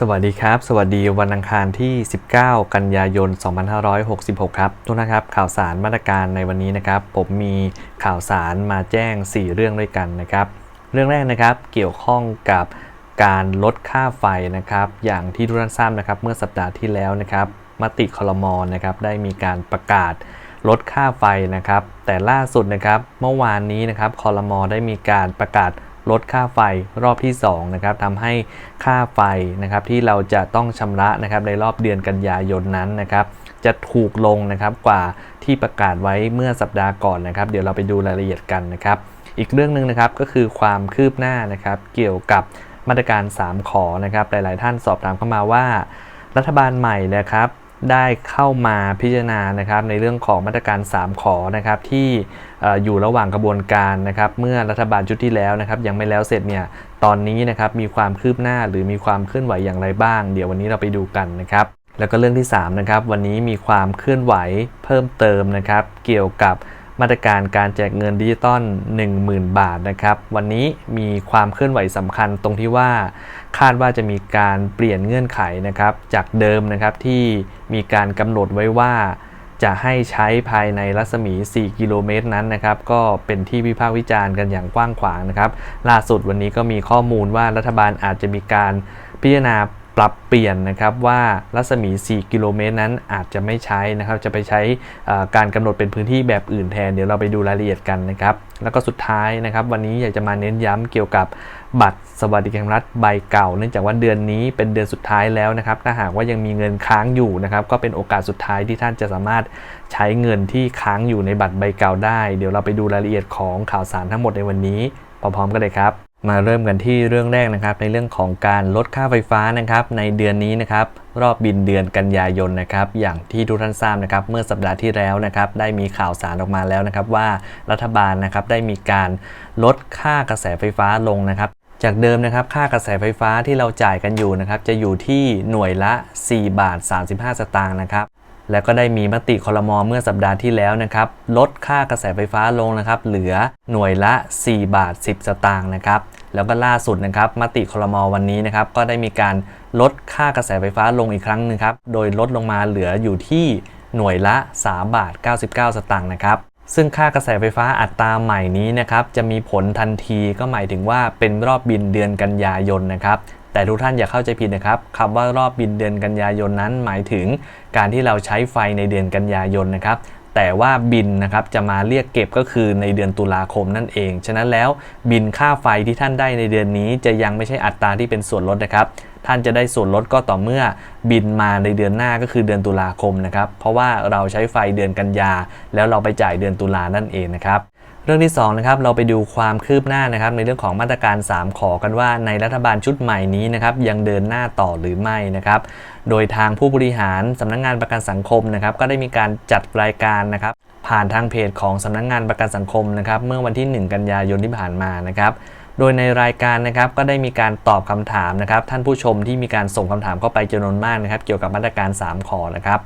สวัสดีครับ สวัสดีวันอังคารที่ 19 กันยายน 2566 ครับ ทุกท่านครับ ข่าวสารมาตรการในวันนี้นะครับ ผมมีข่าวสารมาแจ้ง 4 เรื่องด้วยกันนะครับ เรื่องแรกนะครับ เกี่ยวข้องกับการลดค่าไฟนะครับ อย่างที่ทุกท่านทราบนะครับ เมื่อสัปดาห์ที่แล้วนะครับ มติคลมอนะครับ ได้มีการประกาศลดค่าไฟนะครับ แต่ล่าสุดนะครับ เมื่อวานนี้นะครับคลมอได้มีการประกาศ ลดค่าไฟรอบที่2นะครับทำให้ค่าไฟนะครับที่เราจะต้องชำระนะครับในรอบเดือนกันยายนนั้นนะครับจะถูกลงนะครับกว่าที่ประกาศไว้เมื่อสัปดาห์ก่อนนะครับ เดี๋ยวเราไปดูรายละเอียดกันนะครับ อีกเรื่องหนึ่งนะครับก็คือความคืบหน้านะครับเกี่ยวกับมาตรการ 3 ขอนะครับหลาย ๆ ท่านสอบถามเข้ามาว่า รัฐบาลใหม่นะครับ ได้เข้ามาพิจารณานะครับในเรื่องของมาตรการ 3 ขอนะครับที่อออยู่ระหว่างกระบวนการนะครับเมื่อรัฐบาลชุดที่แล้วนะครับยังไม่แล้วเสร็จเนี่ยตอนนี้นะครับมีความคืบหน้าหรือมีความเคลื่อนไหวอย่างไรบ้าง เดี๋ยววันนี้เราไปดูกันนะครับแล้วก็เรื่องที่3นะครับวันนี้มีความเคลื่อนไหวเพิ่มเติมนะครับเกี่ยวกับมาตรการการแจกเงินดิจิตอล10,000 บาทนะครับ วันนี้มีความเคลื่อนไหวสำคัญตรงที่ว่า คาดว่าจะมีการเปลี่ยนเงื่อนไขนะครับ จากเดิมนะครับที่มีการกำหนดไว้ว่า จะให้ใช้ภายในรัศมี 4 กิโลเมตรนั้นนะครับ ก็เป็นที่วิพากษ์วิจารณ์กันอย่างกว้างขวางนะครับ ล่าสุดวันนี้ก็มีข้อมูลว่ารัฐบาลอาจจะมีการพิจารณาปรับเปลี่ยนนะครับว่ารัศมี 4 กิโลเมตรนั้นอาจจะไม่ใช้นะครับ จะไปใช้การกำหนดเป็นพื้นที่แบบอื่นแทน เดี๋ยวเราไปดูรายละเอียดกันนะครับ แล้วก็สุดท้ายนะครับ วันนี้อยากจะมาเน้นย้ำเกี่ยวกับ บัตรสวัสดิการรัฐใบเก่า เนื่องจากว่าเดือนนี้เป็นเดือนสุดท้ายแล้วนะครับ ถ้าหากว่ายังมีเงินค้างอยู่นะครับ ก็เป็นโอกาสสุดท้ายที่ท่านจะสามารถใช้เงินที่ค้างอยู่ในบัตรใบเก่าได้ เดี๋ยวเราไปดูรายละเอียดของข่าวสารทั้งหมดในวันนี้พร้อมๆกันเลยครับ มาเริ่มกันที่เรื่องแรกนะครับ ในเรื่องของการลดค่าไฟฟ้านะครับ ในเดือนนี้นะครับรอบบินเดือนกันยายนนะครับอย่างที่ทุกท่านทราบนะครับเมื่อสัปดาห์ที่แล้วนะครับได้มีข่าวสารออกมาแล้วนะครับว่ารัฐบาลนะครับได้มีการลดค่ากระแสไฟฟ้าลงนะครับ จากเดิมนะครับค่ากระแสไฟฟ้าที่เราจ่ายกันอยู่นะครับจะอยู่ที่หน่วยละ 4 บาท 35 สตางค์นะครับแล้วก็ได้มีมติคลมอเมื่อสัปดาห์ที่แล้วนะครับลดค่ากระแสไฟฟ้าลงนะครับเหลือหน่วยละ 4 บาท 10 สตางค์นะครับแล้วก็ล่าสุดนะครับมติคลมอวันนี้นะครับก็ได้มีการลดค่ากระแสไฟฟ้าลงอีกครั้งหนึงครับโดยลดลงมาเหลืออยู่ที่หน่วยละ 3 บาท 99 สตางค์นะครับ ซึ่งค่ากระแสไฟฟ้าอัตราใหม่นี้นะครับจะมีผลทันทีก็หมายถึงว่าเป็นรอบบินเดือนกันยายนนะครับแต่ทุกท่านอย่าเข้าใจผิดนะครับคำว่ารอบบินเดือนกันยายนนั้นหมายถึง การที่เราใช้ไฟในเดือนกันยายนนะครับแต่ว่าบินนะครับจะมาเรียกเก็บก็คือในเดือนตุลาคมนั่นเอง ฉะนั้นแล้วบินค่าไฟที่ท่านได้ในเดือนนี้จะยังไม่ใช่อัตราที่เป็นส่วนลดนะครับ ท่านจะได้ส่วนลดก็ต่อเมื่อบินมาในเดือนหน้าก็คือเดือนตุลาคมนะครับ เพราะว่าเราใช้ไฟเดือนกันยา แล้วเราไปจ่ายเดือนตุลานั่นเองนะครับเรื่องที่2นะครับเราไปดูความคืบหน้านะครับในเรื่องของมาตรการ 3 ขอกันว่าในรัฐบาลชุดใหม่นี้นะครับยังเดินหน้าต่อหรือไม่นะครับโดยทางผู้บริหารสำนักงงานประกันสังคมนะครับก็ได้มีการจัดรายการนะครับผ่านทางเพจของสำนักงงานประกันสังคมนะครับเมื่อวันที่ 1 กันยายนที่ผ่านมานะครับ โดยในรายการนะครับก็ได้มีการตอบคำถามนะครับ ท่านผู้ชมที่มีการส่งคำถามเข้าไปจำนวนมากนะครับ เกี่ยวกับมาตรการ 3 ขอนะครับ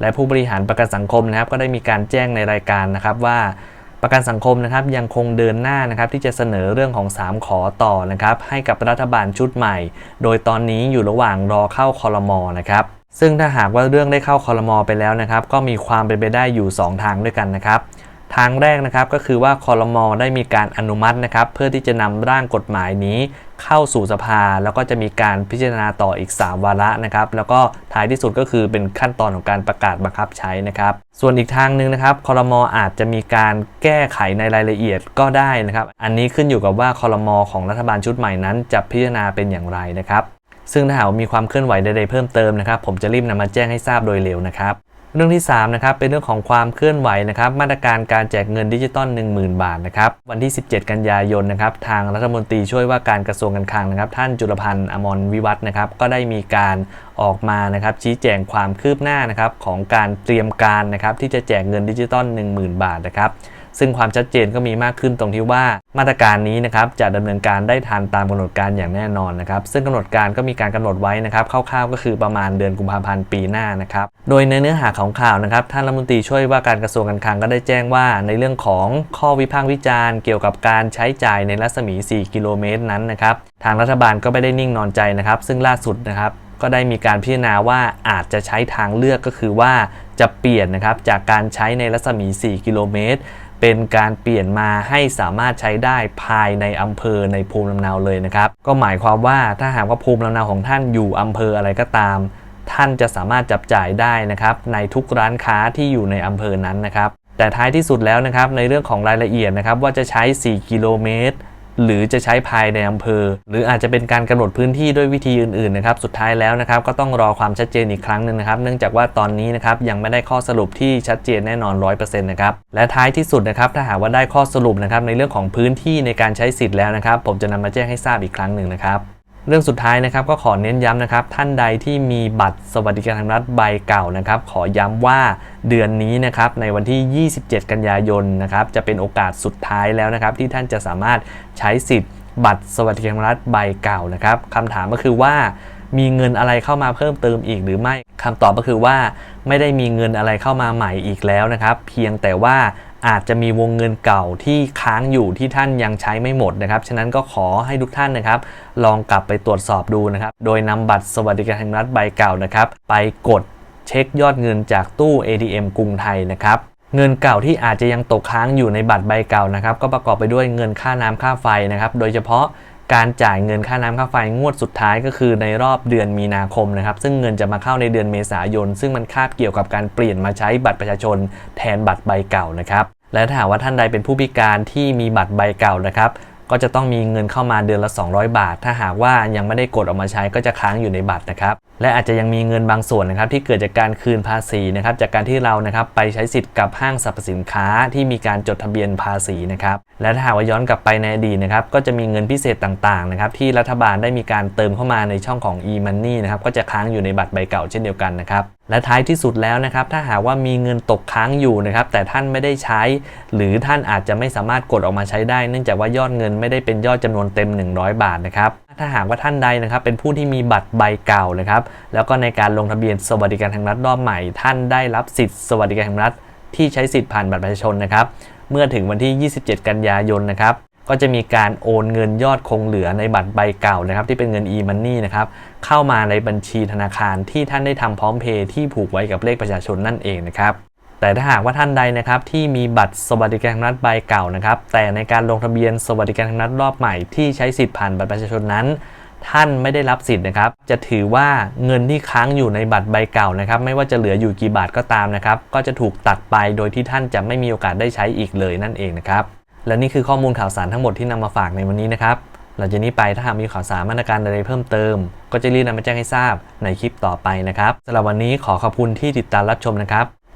และผู้บริหารประกันสังคมนะครับ ก็ได้มีการแจ้งในรายการนะครับว่าประกันสังคมนะครับยังคงเดินหน้านะครับที่จะเสนอเรื่องของ 3 ขอต่อนะครับให้กับรัฐบาลชุดใหม่ โดยตอนนี้อยู่ระหว่างรอเข้าคอรมอนะครับซึ่งถ้าหากว่าเรื่องได้เข้าคอรมอไปแล้วนะครับ ก็มีความเป็นไปได้อยู่ 2 ทางด้วยกันนะครับ ทางแรกนะครับก็คือว่าคอรมอได้มีการอนุมัตินะครับ เพื่อที่จะนำร่างกฎหมายนี้เข้าสู่สภา แล้วก็จะมีการพิจารณาต่ออีก 3 วาระนะครับ แล้วก็ท้ายที่สุดก็คือเป็นขั้นตอนของการประกาศบังคับใช้นะครับ ส่วนอีกทางหนึ่งนะครับคอรมออาจจะมีการแก้ไขในรายละเอียดก็ได้นะครับ อันนี้ขึ้นอยู่กับว่าคอรมอของรัฐบาลชุดใหม่นั้น จะพิจารณาเป็นอย่างไรนะครับซึ่งถ้าหากมีความเคลื่อนไหวใดๆเพิ่มเติมนะครับ ผมจะรีบนำมาแจ้งให้ทราบโดยเร็วนะครับ เรื่องที่3นะครับเป็นเรื่องของความเคลื่อนไหวนะครับมาตรการการแจกเงินดิจิตอล10,000 บาทนะครับวันที่ 17 กันยายนนะครับทางรัฐมนตรีช่วยว่าการกระทรวงการคลังนะครับ ท่านจุลพันธ์อมรวิวัฒนะครับก็ได้มีการออกมานะครับชี้แจงความคืบหน้านะครับของการเตรียมการนะครับที่จะแจกเงินดิจิตอล10,000 บาทนะครับ ซึ่งความชัดเจนก็มีมากขึ้นตรงที่ว่ามาตรการนี้นะครับจะดำเนินการได้ทันตามกำหนดการอย่างแน่นอนนะครับซึ่งกำหนดการก็มีการกำหนดไว้นะครับคร่าวๆก็คือประมาณเดือนกุมภาพันธ์ปีหน้านะครับโดยในเนื้อหาของข่าวนะครับท่านรัฐมนตรีช่วยว่าการกระทรวงการคลังก็ได้แจ้งว่า ในเรื่องของข้อวิพากษ์วิจารณ์ เกี่ยวกับการใช้จ่ายในรัศมี 4 กิโลเมตรนั้นนะครับทางรัฐบาลก็ไม่ได้นิ่งนอนใจนะครับ ซึ่งล่าสุดนะครับก็ได้มีการพิจารณาว่าอาจจะใช้ทางเลือกก็คือว่าจะเปลี่ยนนะครับจากการใช้ในรัศมี 4 กิโลเมตร เป็นการเปลี่ยนมาให้สามารถใช้ได้ภายในอำเภอในภูมิลำเนาเลยนะครับ ก็หมายความว่าถ้าหากว่าภูมิลำเนาของท่านอยู่อำเภออะไรก็ตาม ท่านจะสามารถจับจ่ายได้นะครับ ในทุกร้านค้าที่อยู่ในอำเภอนั้นนะครับ แต่ท้ายที่สุดแล้วนะครับในเรื่องของรายละเอียดนะครับว่าจะใช้ 4 กิโลเมตร หรือจะใช้ภายในอำเภอ หรืออาจจะเป็นการกำหนดพื้นที่ด้วยวิธีอื่นๆนะครับสุดท้ายแล้วนะครับก็ต้องรอความชัดเจนอีกครั้งหนึ่งนะครับ เนื่องจากว่าตอนนี้นะครับยังไม่ได้ข้อสรุปที่ชัดเจนแน่นอน 100%นะครับและท้ายที่สุดนะครับถ้าหากว่าได้ข้อสรุปนะครับในเรื่องของพื้นที่ในการใช้สิทธิ์แล้วนะครับ ผมจะนำมาแจ้งให้ทราบอีกครั้งหนึ่งนะครับ เรื่องสุดท้ายนะครับก็ขอเน้นย้ำนะครับ ท่านใดที่มีบัตรสวัสดิการแห่งรัฐใบเก่านะครับ ขอย้ำว่าเดือนนี้นะครับในวันที่ 27 กันยายนนะครับจะเป็นโอกาสสุดท้ายแล้วนะครับ ที่ท่านจะสามารถใช้สิทธิ์บัตรสวัสดิการแห่งรัฐใบเก่านะครับคำถามก็คือว่า มีเงินอะไรเข้ามาเพิ่มเติมอีกหรือไม่คำตอบก็คือว่า ไม่ได้มีเงินอะไรเข้ามาใหม่อีกแล้วนะครับ เพียงแต่ว่าอาจจะมีวงเงินเก่าที่ค้างอยู่ที่ท่านยังใช้ไม่หมดนะครับ ฉะนั้นก็ขอให้ทุกท่านนะครับ ลองกลับไปตรวจสอบดูนะครับ โดยนำบัตรสวัสดิการแห่งรัฐใบเก่านะครับ ไปกดเช็คยอดเงินจากตู้ ATM กรุงไทยนะครับเงินเก่าที่อาจจะยังตกค้างอยู่ในบัตรใบเก่านะครับ ก็ประกอบไปด้วยเงินค่าน้ำค่าไฟนะครับ โดยเฉพาะ การจ่ายเงินค่าน้ำค่าไฟงวดสุดท้ายก็คือในรอบเดือนมีนาคมนะครับ ซึ่งเงินจะมาเข้าในเดือนเมษายน ซึ่งมันคาบเกี่ยวกับการเปลี่ยนมาใช้บัตรประชาชนแทนบัตรใบเก่านะครับและถ้าหากว่าท่านใดเป็นผู้พิการที่มีบัตรใบเก่านะครับก็จะต้องมีเงินเข้ามาเดือนละ 200 บาท ถ้าหากว่ายังไม่ได้กดออกมาใช้ก็จะค้างอยู่ในบัตรนะครับ และอาจจะยังมีเงินบางส่วนนะครับที่เกิดจากการคืนภาษีนะครับจากการที่เรานะครับไปใช้สิทธิ์กับห้างสรรพสินค้าที่มีการจดทะเบียนภาษีนะครับและถ้าหากว่าย้อนกลับไปในอดีตนะครับก็จะมีเงินพิเศษต่างๆนะครับที่รัฐบาลได้มีการเติมเข้ามาในช่องของ e-money นะครับก็จะค้างอยู่ในบัตรใบเก่าเช่นเดียวกันนะครับและท้ายที่สุดแล้วนะครับถ้าหากว่ามีเงินตกค้างอยู่นะครับแต่ท่านไม่ได้ใช้ หรือท่านอาจจะไม่สามารถกดออกมาใช้ได้ เนื่องจากว่ายอดเงินไม่ได้เป็นยอดจำนวนเต็ม 100 บาทนะครับ ถ้าหากว่าท่านใดนะครับเป็นผู้ที่มีบัตรใบเก่านะครับแล้วก็ในการลงทะเบียนสวัสดิการแห่งรัฐรอบใหม่ ท่านได้รับสิทธิ์สวัสดิการแห่งรัฐที่ใช้สิทธิ์ผ่านบัตรประชาชนนะครับเมื่อถึงวันที่ 27 กันยายนนะครับก็จะมีการโอนเงินยอดคงเหลือในบัตรใบเก่านะครับที่เป็นเงิน e-money นะครับเข้ามาในบัญชีธนาคารที่ท่านได้ทำพร้อมเพย์ที่ผูกไว้กับเลขประชาชนนั่นเองนะครับ แต่ถ้าหากว่าท่านใดนะครับที่มีบัตรสวัสดิการแห่งรัฐใบเก่านะครับ แต่ในการลงทะเบียนสวัสดิการแห่งรัฐรอบใหม่ที่ใช้สิทธิ์ผ่านบัตรประชาชนนั้น ท่านไม่ได้รับสิทธิ์นะครับ จะถือว่าเงินที่ค้างอยู่ในบัตรใบเก่านะครับ ไม่ว่าจะเหลืออยู่กี่บาทก็ตามนะครับ ก็จะถูกตัดไปโดยที่ท่านจะไม่มีโอกาสได้ใช้อีกเลยนั่นเองนะครับ และนี่คือข้อมูลข่าวสารทั้งหมดที่นำมาฝากในวันนี้นะครับ หลังจากนี้ไปถ้าหากมีข่าวสารมาตรการใดเพิ่มเติม ก็จะรีบนำมาแจ้งให้ทราบในคลิปต่อไปนะครับสำหรับวันนี้ขอขอบคุณที่ติดตามรับชมนะครับ